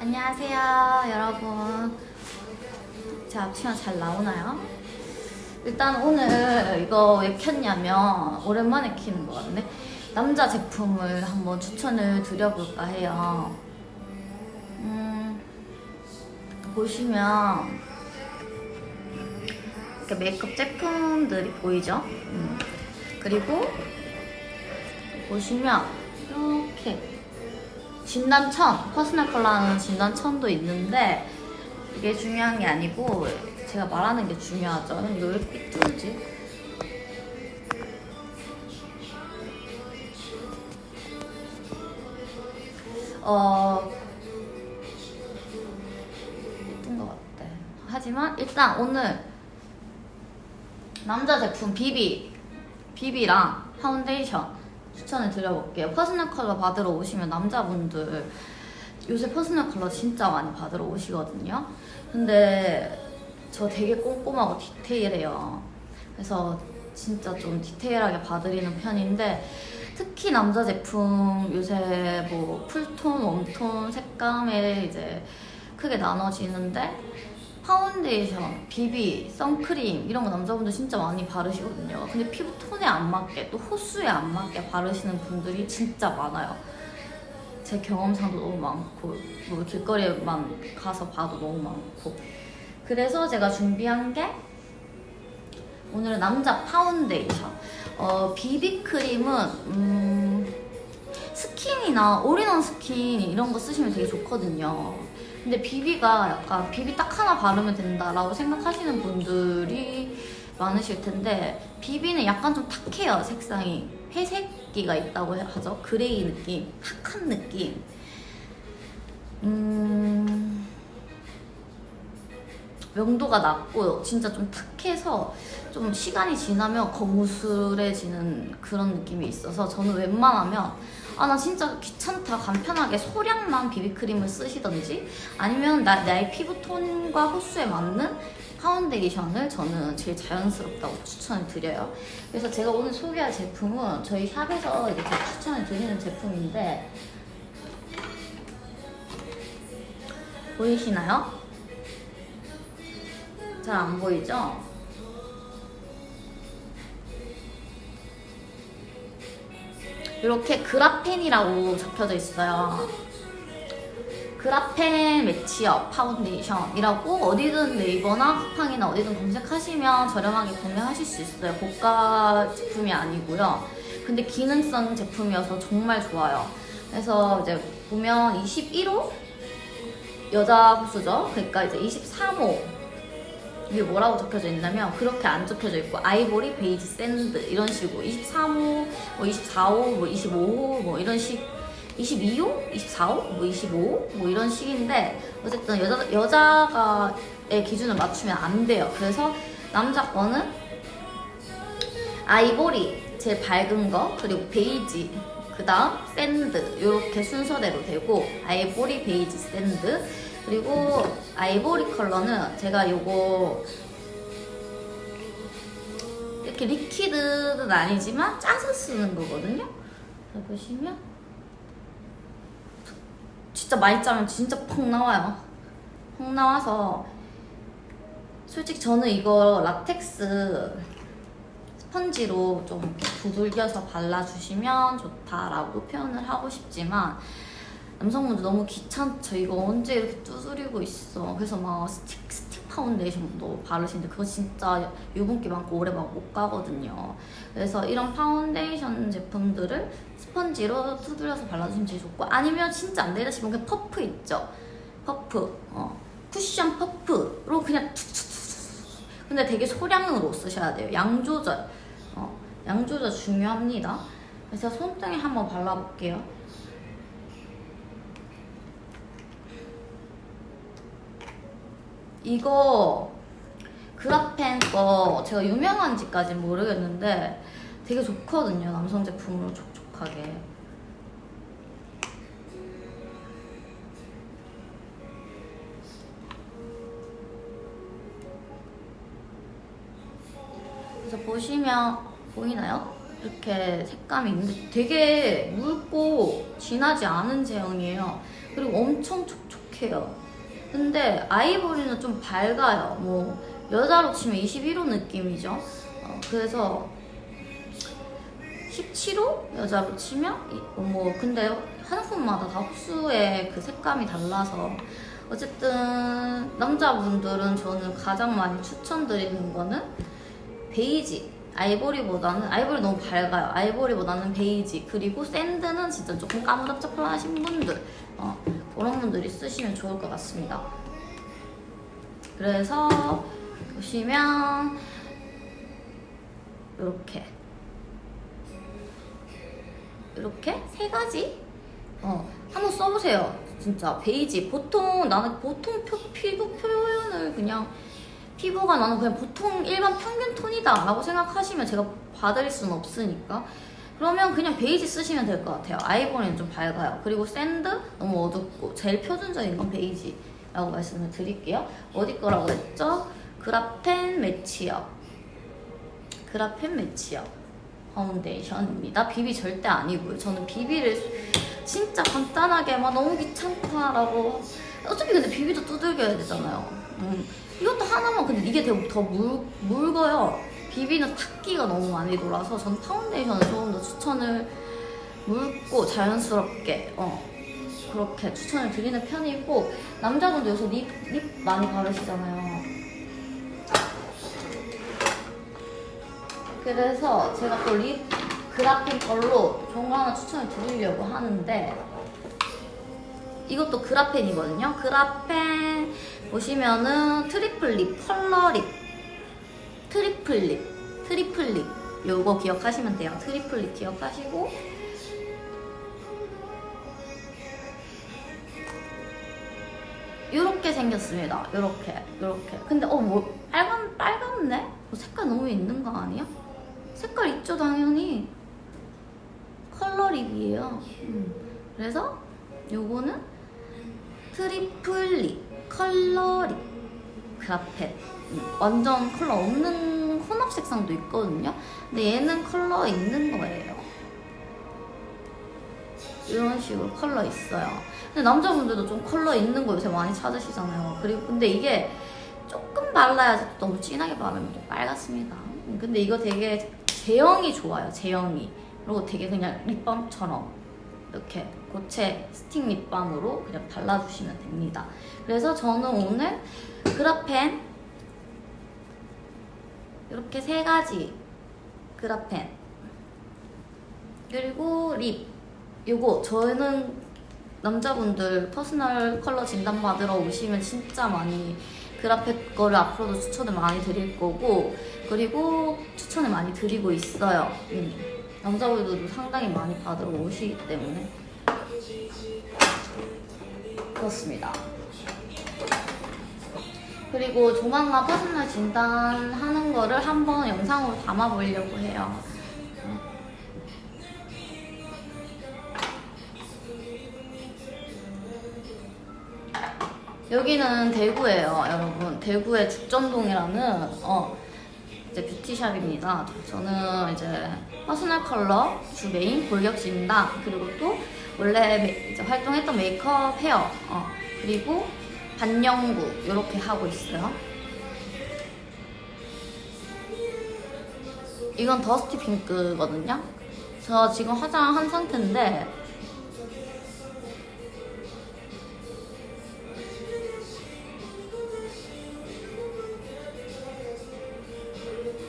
안녕하세요, 여러분. 제 앞치마 잘 나오나요? 일단 오늘 이거 왜 켰냐면 오랜만에 키는 거 같네. 남자 제품을 한번 추천을 드려볼까 해요. 음, 보시면 이렇게 메이크업 제품들이 보이죠? 음. 그리고 보시면 이렇게 진단천, 퍼스널 컬러는 진단천도 있는데 이게 중요한 게 아니고 제가 말하는 게 중요하죠. 이거 왜 이렇게 삐뚤지? 어 삐뚤 것 같아. 하지만 일단 오늘 남자 제품 비비 비비랑 파운데이션 추천을 드려볼게요. 퍼스널 컬러 받으러 오시면 남자분들 요새 퍼스널 컬러 진짜 많이 받으러 오시거든요. 근데 저 되게 꼼꼼하고 디테일해요. 그래서 진짜 좀 디테일하게 봐드리는 편인데 특히 남자 제품 요새 뭐 쿨톤, 웜톤, 색감에 이제 크게 나눠지는데 파운데이션, 비비, 선크림 이런 거 남자분들 진짜 많이 바르시거든요. 근데 피부 톤에 안 맞게 또 호수에 안 맞게 바르시는 분들이 진짜 많아요. 제 경험상도 너무 많고 뭐 길거리에만 가서 봐도 너무 많고 그래서 제가 준비한 게 오늘은 남자 파운데이션 어, 비비크림은 음, 스킨이나 올인원 스킨 이런 거 쓰시면 되게 좋거든요. 근데 비비가 약간 비비 딱 하나 바르면 된다라고 생각하시는 분들이 많으실 텐데 비비는 약간 좀 탁해요 색상이. 회색기가 있다고 하죠? 그레이 느낌 탁한 느낌. 음 명도가 낮고 진짜 좀 탁해서 좀 시간이 지나면 거무술해지는 그런 느낌이 있어서 저는 웬만하면 아 나 진짜 귀찮다 간편하게 소량만 비비크림을 쓰시던지 아니면 나, 나의 피부톤과 호수에 맞는 파운데이션을 저는 제일 자연스럽다고 추천을 드려요 그래서 제가 오늘 소개할 제품은 저희 샵에서 이렇게 추천을 드리는 제품인데 보이시나요? 잘 안 보이죠? 이렇게 그라펜이라고 적혀져 있어요. 그라펜 매치업 파운데이션이라고 어디든 네이버나 쿠팡이나 어디든 검색하시면 저렴하게 구매하실 수 있어요. 고가 제품이 아니고요. 근데 기능성 제품이어서 정말 좋아요. 그래서 이제 보면 21호 여자 호수죠. 그러니까 이제 23호 이게 뭐라고 적혀져 있냐면 그렇게 안 적혀져 있고 아이보리, 베이지, 샌드 이런 식으로 23호, 뭐 24호, 뭐 25호 뭐 이런 식 22호, 24호, 뭐 25호 뭐 이런 식인데 어쨌든 여자 여자가의 기준을 맞추면 안 돼요. 그래서 남자 거는 아이보리 제일 밝은 거 그리고 베이지 그 다음 샌드 이렇게 순서대로 되고 아이보리, 베이지, 샌드 그리고 아이보리 컬러는 제가 요거 이렇게 리퀴드는 아니지만 짜서 쓰는 거거든요. 자 보시면 진짜 많이 짜면 진짜 펑 나와요. 펑 나와서 솔직히 저는 이거 라텍스 스펀지로 좀 두들겨서 발라주시면 좋다라고 표현을 하고 싶지만 남성분들 너무 귀찮죠. 이거 언제 이렇게 두드리고 있어. 그래서 막 스틱 스틱 파운데이션도 바르시는데 그거 진짜 유분기 많고 오래 막 못 가거든요. 그래서 이런 파운데이션 제품들을 스펀지로 두드려서 발라주시면 제일 좋고 아니면 진짜 안 되다 싶으면 그냥 퍼프 있죠. 퍼프, 어, 쿠션 퍼프로 그냥 툭툭툭툭. 근데 되게 소량으로 쓰셔야 돼요. 양 조절, 어, 양 조절 중요합니다. 그래서 손등에 한번 발라볼게요. 이거 그라펜 거 제가 유명한지까진 모르겠는데 되게 좋거든요 남성 제품으로 촉촉하게 그래서 보시면 보이나요? 이렇게 색감이 있는데 되게 묽고 진하지 않은 제형이에요 그리고 엄청 촉촉해 촉촉해요. 근데 아이보리는 좀 밝아요. 뭐 여자로 치면 21호 느낌이죠. 어, 그래서 17호 여자로 치면 뭐 근데 화장품마다 다 흡수의 그 색감이 달라서 어쨌든 남자분들은 저는 가장 많이 추천드리는 거는 베이지 아이보리보다는 아이보리 너무 밝아요. 아이보리보다는 베이지. 그리고 샌드는 진짜 조금 까무잡잡하신 분들. 어, 그런 분들이 쓰시면 좋을 것 같습니다. 그래서 보시면 이렇게. 이렇게 세 가지? 어 한번 써보세요. 진짜 베이지. 보통 나는 보통 표, 피부 표현을 그냥 피부가 나는 그냥 보통 일반 평균 톤이다 라고 생각하시면 제가 봐드릴 수는 없으니까. 그러면 그냥 베이지 쓰시면 될 것 같아요. 아이보리는 좀 밝아요. 그리고 샌드? 너무 어둡고. 제일 표준적인 건 베이지라고 말씀을 드릴게요. 어디 거라고 했죠? 그라펜 매치업. 그라펜 매치업 파운데이션입니다. 비비 절대 아니고요. 저는 비비를 진짜 간단하게 막 너무 귀찮다라고. 어차피 근데 비비도 두들겨야 되잖아요. 음, 이것도 하나만 근데 이게 되게 더 물, 묽어요. 비비는 탁기가 너무 많이 돌아서 전 파운데이션을 조금 더 추천을 묽고 자연스럽게 어, 그렇게 추천을 드리는 편이고 남자분들 요새 립, 립 많이 바르시잖아요. 그래서 제가 또 립 그라펜 걸로 좋은 거 하나 추천을 드리려고 하는데 이것도 그라펜이거든요. 그라펜 보시면은 트리플 립, 컬러 립, 트리플 립, 트리플 립 요거 기억하시면 돼요. 트리플 립 기억하시고 요렇게 생겼습니다. 요렇게, 요렇게. 근데 어 뭐 빨간 빨갛네? 뭐 색깔 너무 있는 거 아니야? 색깔 있죠 당연히. 컬러 립이에요. 음. 그래서 요거는 트리플 립, 컬러 립, 그라펫. 음, 완전 컬러 없는 혼합 색상도 있거든요. 근데 얘는 컬러 있는 거예요. 이런 식으로 컬러 있어요. 근데 남자분들도 좀 컬러 있는 거 요새 많이 찾으시잖아요. 그리고 근데 이게 조금 발라야지 너무 진하게 바르면 좀 빨갛습니다. 음, 근데 이거 되게 제형이 좋아요. 제형이. 그리고 되게 그냥 립밤처럼 이렇게 고체 스틱 립밤으로 그냥 발라주시면 됩니다. 그래서 저는 오늘 그라펜 이렇게 세 가지 그라펜 그리고 립 요거 저는 남자분들 퍼스널 컬러 진단 받으러 오시면 진짜 많이 그라펫 거를 앞으로도 추천을 많이 드릴 거고 그리고 추천을 많이 드리고 있어요. 음. 남자분들도 상당히 많이 받으러 오시기 때문에 그렇습니다. 그리고 조만간 퍼스널 진단하는 거를 한번 영상으로 담아보려고 해요. 여기는 대구예요, 여러분. 대구의 죽전동이라는 어, 이제 뷰티샵입니다. 저는 이제 퍼스널 컬러 주 메인 골격 진단 그리고 또 원래 메- 활동했던 메이크업 헤어 어, 그리고 반영구 이렇게 하고 있어요. 이건 더스티 핑크거든요. 저 지금 화장 한 상태인데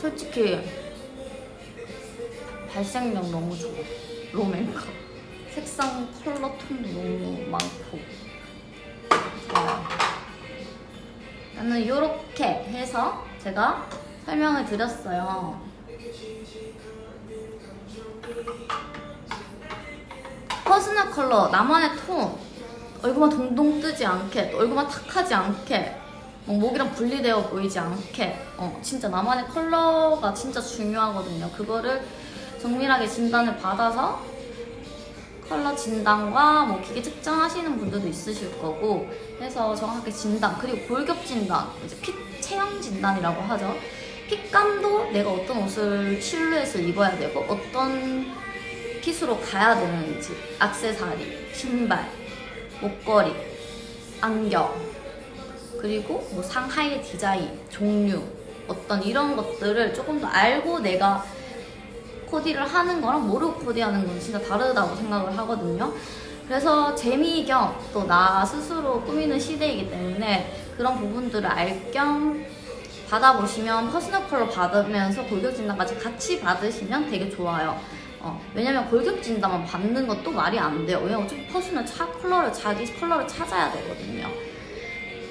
솔직히 발색력 너무 좋아. 로맨컵. 색상 컬러 톤도 너무 많고. 나는 이렇게 해서 제가 설명을 드렸어요. 퍼스널 컬러, 나만의 톤. 얼굴만 동동 뜨지 않게, 또 얼굴만 탁하지 않게, 뭐 목이랑 분리되어 보이지 않게, 어, 진짜 나만의 컬러가 진짜 중요하거든요. 그거를 정밀하게 진단을 받아서 컬러 진단과 뭐 기계 측정하시는 분들도 있으실 거고 해서 정확하게 진단 그리고 골격 진단 이제 핏 체형 진단이라고 하죠. 핏감도 내가 어떤 옷을 실루엣을 입어야 되고 어떤 핏으로 가야 되는지 악세사리 신발 목걸이 안경 그리고 뭐 상하이 디자인 종류 어떤 이런 것들을 조금 더 알고 내가 코디를 하는 거랑 모르고 코디하는 건 진짜 다르다고 생각을 하거든요. 그래서 재미 겸 또 나 스스로 꾸미는 시대이기 때문에 그런 부분들을 알 겸 받아보시면 퍼스널 컬러 받으면서 골격 진단까지 같이 받으시면 되게 좋아요. 어, 왜냐면 골격 진단만 받는 것도 말이 안 돼요. 왜냐면 퍼스널 차 컬러를 자기 컬러를 찾아야 되거든요.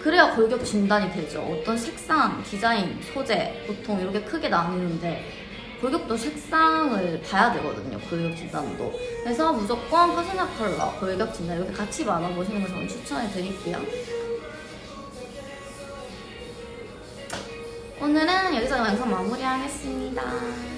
그래야 골격 진단이 되죠. 어떤 색상, 디자인, 소재 보통 이렇게 크게 나뉘는데 골격도 색상을 봐야 되거든요. 골격 진단도. 그래서 무조건 퍼스널 컬러, 골격 진단 이렇게 같이 받아보시는 걸 저는 추천해 드릴게요. 오늘은 여기서 영상 마무리하겠습니다.